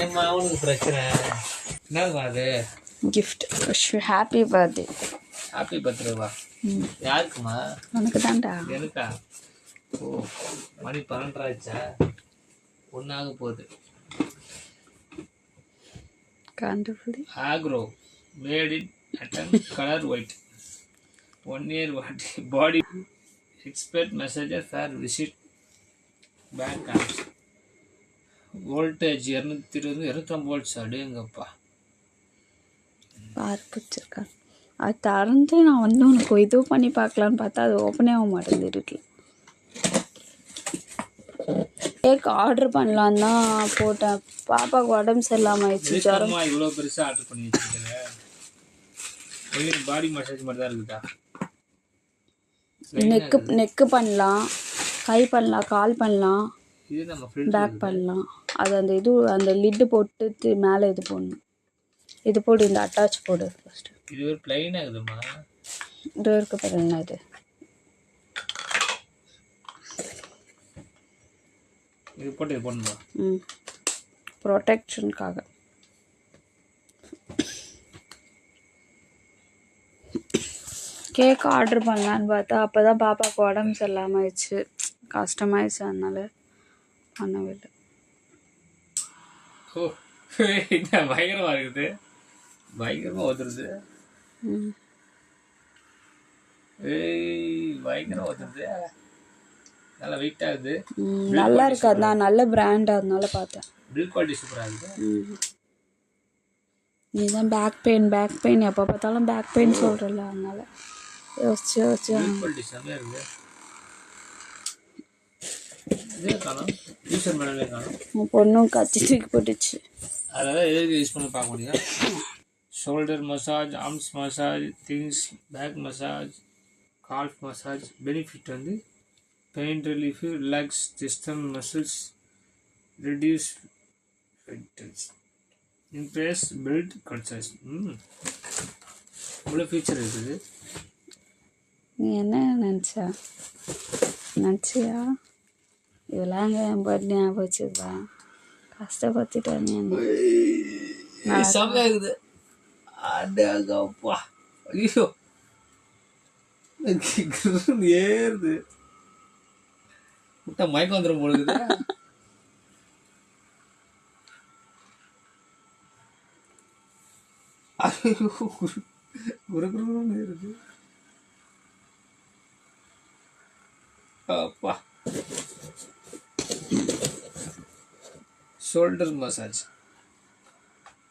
என்னம்மா அவனுக்கு பிரச்சனை? என்னதுமா அது? கிஃப்ட் ஹாப்பி பர்த்டே ஹாப்பி பர்த்டேவா? யாருக்குமா உனக்கு தான்டா எனக்கா? ஓ மணி பன்னெண்டாச்சா ஒன்றாக போகுது. கண்டுபிடி ஆக்ரோ மேட் இன் அட்டன் கலர் ஒயிட் ஒன் இயர் வாட்டி body expect massager for visit bank apps voltage இரநூத்தி இருபது இரநூத்தம்பது வோல்ட்ஸ் அடேங்கப்பா. பார்க் வச்சிருக்காங்க அது திறந்து நான் வந்து உனக்கு இது பண்ணி பார்க்கலான்னு பார்த்தா அது ஓப்பனே ஆக மாட்டேங்குது. கேக் ஆர்டர் பண்ணலான்னு தான் போட்டேன். பாப்பாவுக்கு உடம்பு சரியில்லாமல் ஆயிடுச்சு ஜுரம். இவ்வளோ பெருசாக ஆர்டர் பண்ணி வச்சுருக்கேன் பாடி மசாஜ் மட்டும் தான் இருக்குதா. நெக்கு நெக்கு பண்ணலாம் கை பண்ணலாம் கால் பண்ணலாம். பேக் பண்ணலாம். அது அந்த இது அந்த லிட்டு போட்டு மேலே இது போடணும். இது போடு இந்த அட்டாச் போடு ஃபஸ்ட்டு இது ஒரு பிளைனாக இருக்குதும்மா. இது இருக்க பாரு என்ன இது? இது போட்டு இது போடணுமா? ம். ப்ரொடெக்ஷனுக்காக கேக் ஆர்டர் பண்ணலான்னு பார்த்தா அப்போ தான் பாப்பாவுக்கு உடம்பு சரியில்லாமல் ஆயிடுச்சு. கஷ்டமாயிடுச்சு அதனால. பண்ணவே இல்லை ஓ என்ன பயங்கரமாக இருக்குது. பயங்கரமாக வந்துடுது ம். ஏய் பயங்கரமாக வந்துடுது நல்லா வெயிட் ஆகுது ம், நல்லா இருக்காது. நான் நல்ல பிராண்ட் அதனால பார்த்தேன். பில் குவாலிட்டி சூப்பராக இருக்குது. ம். நீ தான் பேக் பெயின் பேக் பெயின் எப்போ பார்த்தாலும் பேக் பெயின் சொல்கிறல்ல அதனால. யோசிச்சு யோசிச்சு. பில் குவாலிட்டி செம்மையாக இருக்குது. இதே காணும் பொண்ணும் கத்தி தூக்கி போட்டுச்சு. அதெல்லாம் எதுக்கு யூஸ் பண்ணி பார்க்க முடியும்? Shoulder massage arms massage thighs back massage calf massage benefit வந்து pain relief relax system muscles reduce impress build hmm இவ்வளோ ஃபீச்சர் இருக்குது. நீ என்ன நினச்ச? நினச்சியா? இதெல்லாம் என் பர்த்டே ஞாபகம் வச்சுருக்கா கஷ்டப்பட்டுட்டேன். நீ என்ன செம்மையாக இருக்குது அடங்கப்பா. ஐயோ. ஏறுது. விட்டா மயக்கம் வந்துடும் ஐயோ குரு குருன்னு இருக்கு அப்பா. Shoulder massage